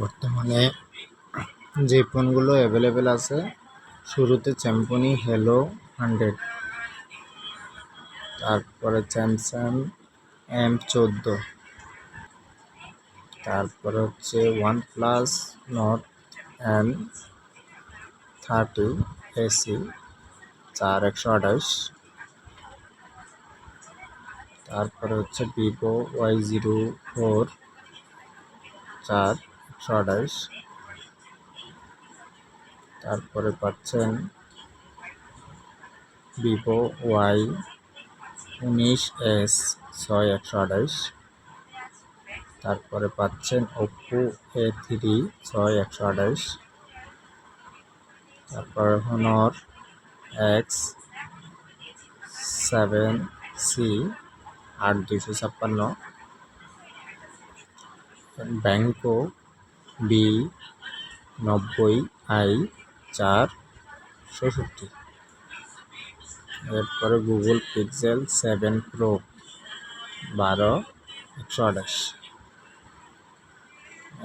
বর্তমানে যে ফোনগুলো অ্যাভেলেবেল আছে, শুরুতে চ্যাম্পনি হ্যালো হান্ড্রেড তারপরে স্যামসাং এম চোদ্দ, তারপরে হচ্ছে one plus Nord N thirty SE চার একশো আঠাশ, তারপরে হচ্ছে ভিভো ওয়াই জিরো ফোর চার আঠাশ তারপরে পাচ্ছেন ভিভো ওয়াই উনিশ এস ছয় একশো আঠাইশ তারপরে পাচ্ছেন ওপো এ থ্রি ছয় একশো আঠাইশ তারপরে হনর এক্স সেভেন সি আট দুশো ছাপ্পান্ন। ব্যাংকো বি নব্বই আই চার ষষট্টি এরপরে গুগল পিক্সেল সেভেন প্রো বারো একশো আঠাশ।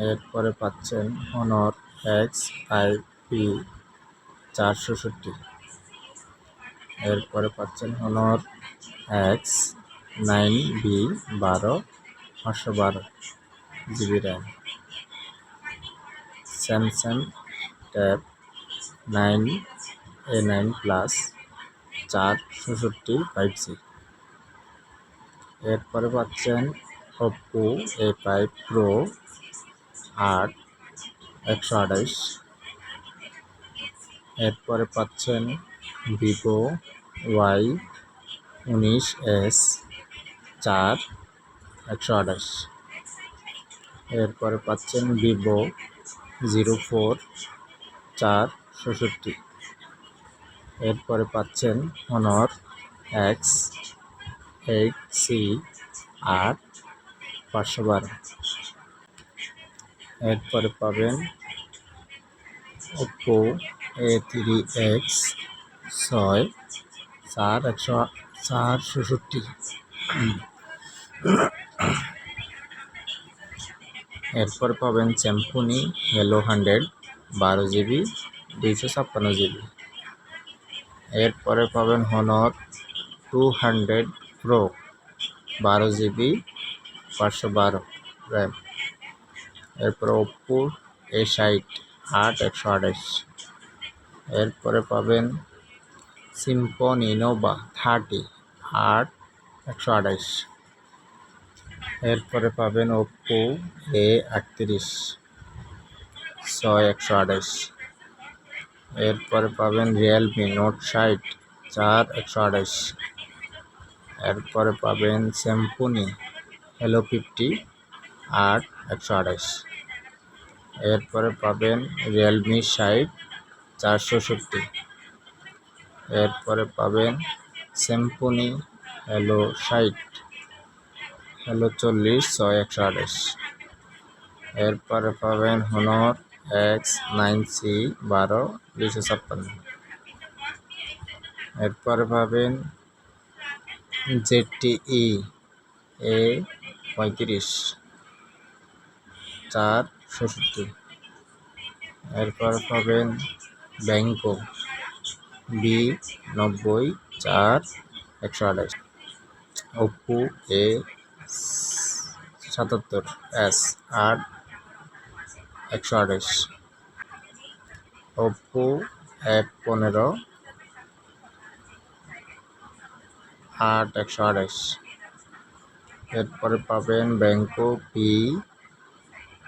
এরপরে পাচ্ছেন হনর এক্স আই পি চার ষষট্টি এরপরে পাচ্ছেন হনর এক্স নাইন বি বারো পাঁচশো বারো GB RAM. Samsung tab nine A nine plus চার ষষট্টি ফাইভ জি এরপরে পাচ্ছেন ওপ্পো এ ফাইভ প্রো আট একশো আঠাইশ এরপরে পাচ্ছেন ভিভো ওয়াই উনিশ এস চার একশো আঠাশ। এরপরে পাচ্ছেন ভিভো জিরো ফোর চার ষষট্টি। এরপরে পাচ্ছেন অনর এক্স এইট সি আট পাঁচশো বারো। এরপরে পাবেন ওপো এ থ্রি এক্স ছয়, চার একশো, চার ষষট্টি। এরপর পাবেন চ্যাম্পুনি হেলো হান্ড্রেড বারো জিবি দুইশো ছাপ্পান্ন জিবি এরপরে পাবেন হনর টু হান্ড্রেড প্রো বারো জিবি পাঁচশো বারো র্যাম এরপরে ওপ্পো এ ষাট আট, একশো আঠাশ। এরপরে পাবেন সিম্পন ইনোভা থার্টি আট, একশো আঠাশ। এরপরে পাবেন ওপ্পো এ আটত্রিশ, ছয় একশো আঠাশ। এরপরে পাবেন রিয়েলমি নোট ষাট, চার একশো আঠাশ। এরপরে পাবেন স্যাম্পুনি হ্যালো ফিফটি আট একশো আঠাশ। এরপরে পাবেন রিয়েলমি ষাট, চারশো সত্তর এরপরে পাবেন স্যাম্পুনি হ্যালো ষাট। হ্যালো চল্লিশ, ছয় একশো আঠাশ। এরপরে পাবেন হনর, এক্স, নাইন সি, বারো দুশো ছাপ্পান্ন। এরপরে পাবেন জেডটিই, এ পঁয়ত্রিশ, চার ষষট্টি এরপর পাবেন ব্যাংকো, বি নব্বই, চার একশো আঠাশ। ওপ্পো এ সাতাত্তর, এস, আট, একশো আঠাশ। ওপো, এক, পনেরো, আট, একশো আঠাশ। এরপরে পাবেন ব্যাংকো পি,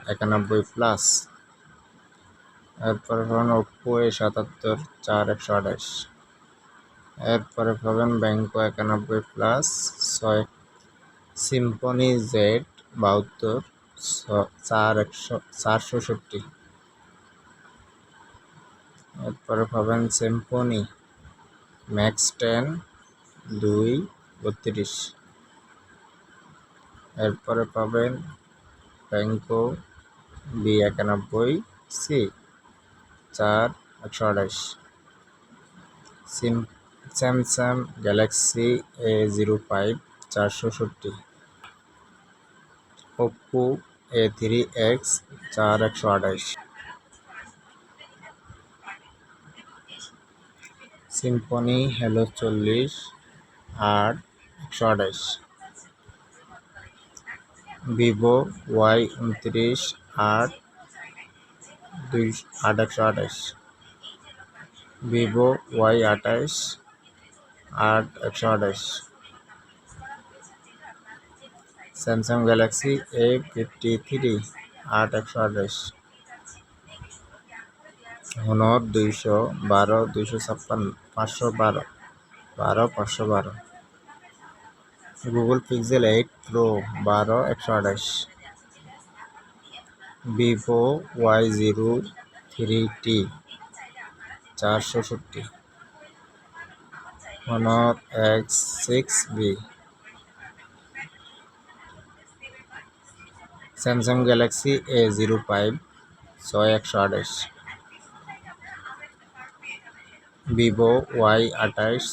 একানব্বই প্লাস। এরপরে পাবেন ওপো এ, সাতাত্তর, চার, একশো আঠাশ। এরপরে পাবেন ব্যাংকো একানব্বই প্লাস, ছয় সিম্পনি জেড বাহাত্তর চার একশো চারশো ষষ্টি এরপরে পাবেন সিম্পনি ম্যাক্স টেন দুই, বত্রিশ। এরপরে পাবেন ব্যাংকো বি একানব্বই সি চার একশো আঠাশ। SIM Samsung Galaxy A zero five চারশো ষট্টি ওপ্পো এ থ্রি এক্স চার একশো আঠাশ। সিম্ফনি হ্যালো চল্লিশ আট একশো আঠাশ। ভিভো ওয়াই উনত্রিশ আট দুই আট একশো আঠাশ। ভিভো ওয়াই আঠাশ আট একশো আঠাশ। Samsung Galaxy A fifty three আট একশো আঠাশ। হনর দুইশো বারো, দুইশো ছাপ্পান্ন, পাঁচশো বারো বারো, পাঁচশো বারো। গুগল পিক্সেল এইট প্রো বারো, একশো আঠাশ। Vivo Y zero three T চারশো ষষট্টি Honor X six B Samsung Galaxy A zero five ছয় একশো আঠাশ ভিভো ওয়াই আঠাশ